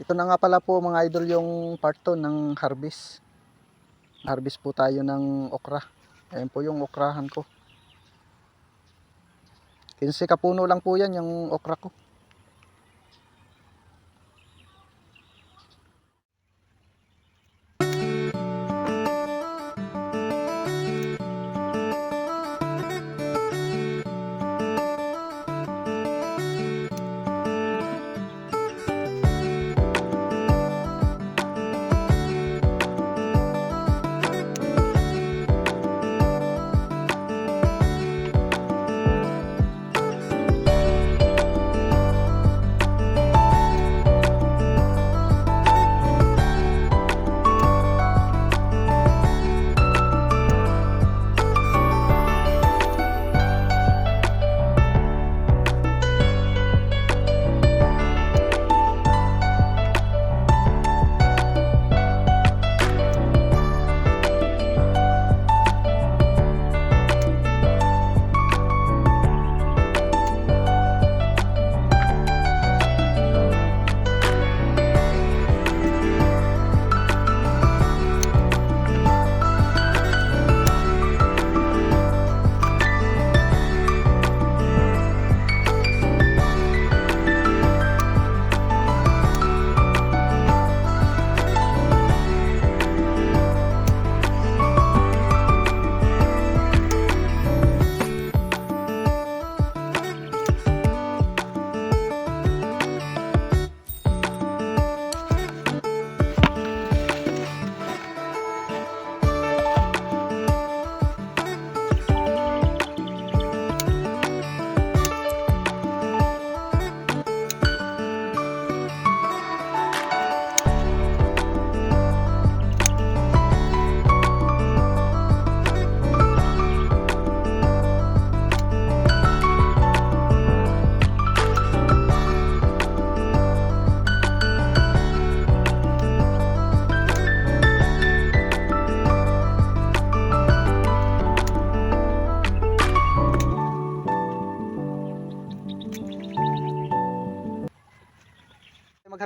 Ito na nga pala po mga idol yung part 2 ng harvest. Harvest po tayo ng okra. Ayan po yung okrahan ko. 15 kapuno lang po yan yung okra ko.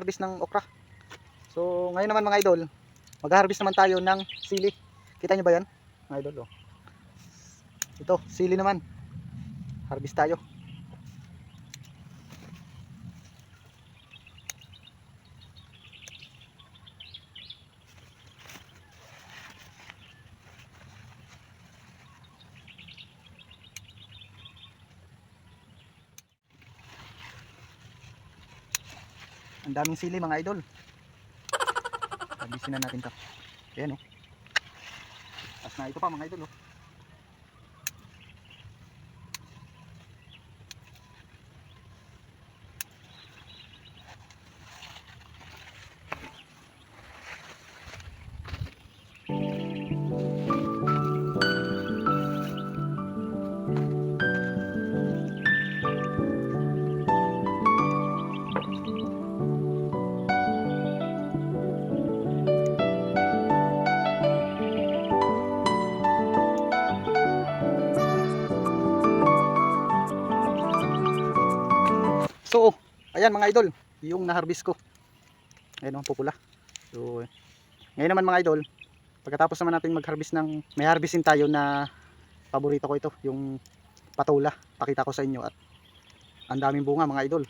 Mag-harvest ng okra. So, ngayon naman mga idol, mag-harvest naman tayo ng sili. Kita nyo ba yan? Mga idol, oh. Ito, sili naman. Harvest tayo. Ang daming sili mga idol. Harvestin na natin to. Ayan oh. Tapos na ito pa mga idol oh. So, ayan mga idol, yung na-harvest ko. Ayan oh, pupula. So, ngayon naman mga idol, pagkatapos naman natin mag-harvest ng, may harvestin tayo na paborito ko ito, yung patula. Pakita ko sa inyo at ang daming bunga mga idol.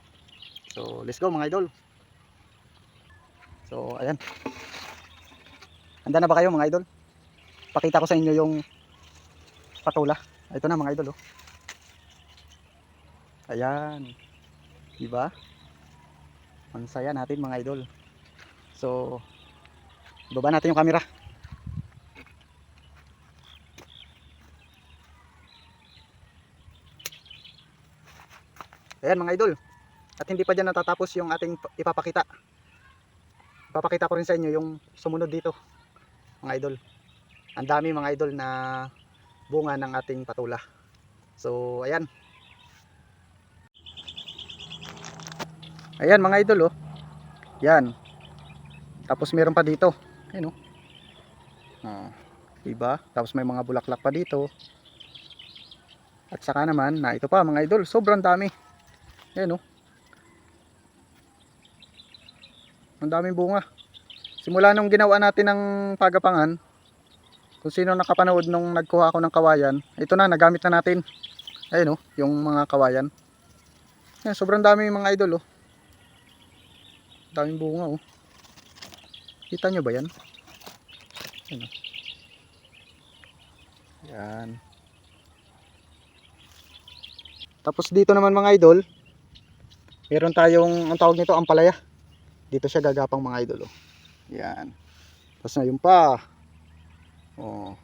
So, let's go mga idol. So, ayan. Handa na ba kayo mga idol? Pakita ko sa inyo yung patula. Ito na mga idol oh. Ayan. Diba? Ang saya natin mga idol. So, baba natin yung camera. Ayan mga idol. At hindi pa dyan natatapos yung ating ipapakita. Ipapakita ko rin sa inyo yung sumunod dito. Mga idol. Ang dami mga idol na bunga ng ating patula. So, ayan. Ayan mga idol oh. Yan. Tapos meron pa dito. Ayan oh. Ah, diba? Tapos may mga bulaklak pa dito. At saka naman, na ito pa mga idol, sobrang dami. Ayan oh. Ang daming bunga. Simula nung ginawa natin ng pagapangan, kung sino nakapanood nung nagkuha ako ng kawayan, ito na, nagamit na natin. Ayun oh, yung mga kawayan. Yan, sobrang dami mga idol oh. Daming bunga oh. Kita nyo ba yan? Yan. Yan. Tapos dito naman mga idol, meron tayong, ang tawag nito, ampalaya. Dito siya gagapang mga idol oh. Yan. Tapos na yun pa. Oh.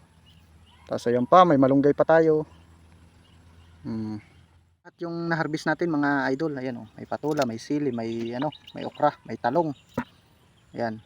Tapos ayun pa, may malunggay pa tayo. Hmm. Yung na-harvest natin mga idol, ayan oh, may patula, may sili, may ano, may okra, may talong. Ayan.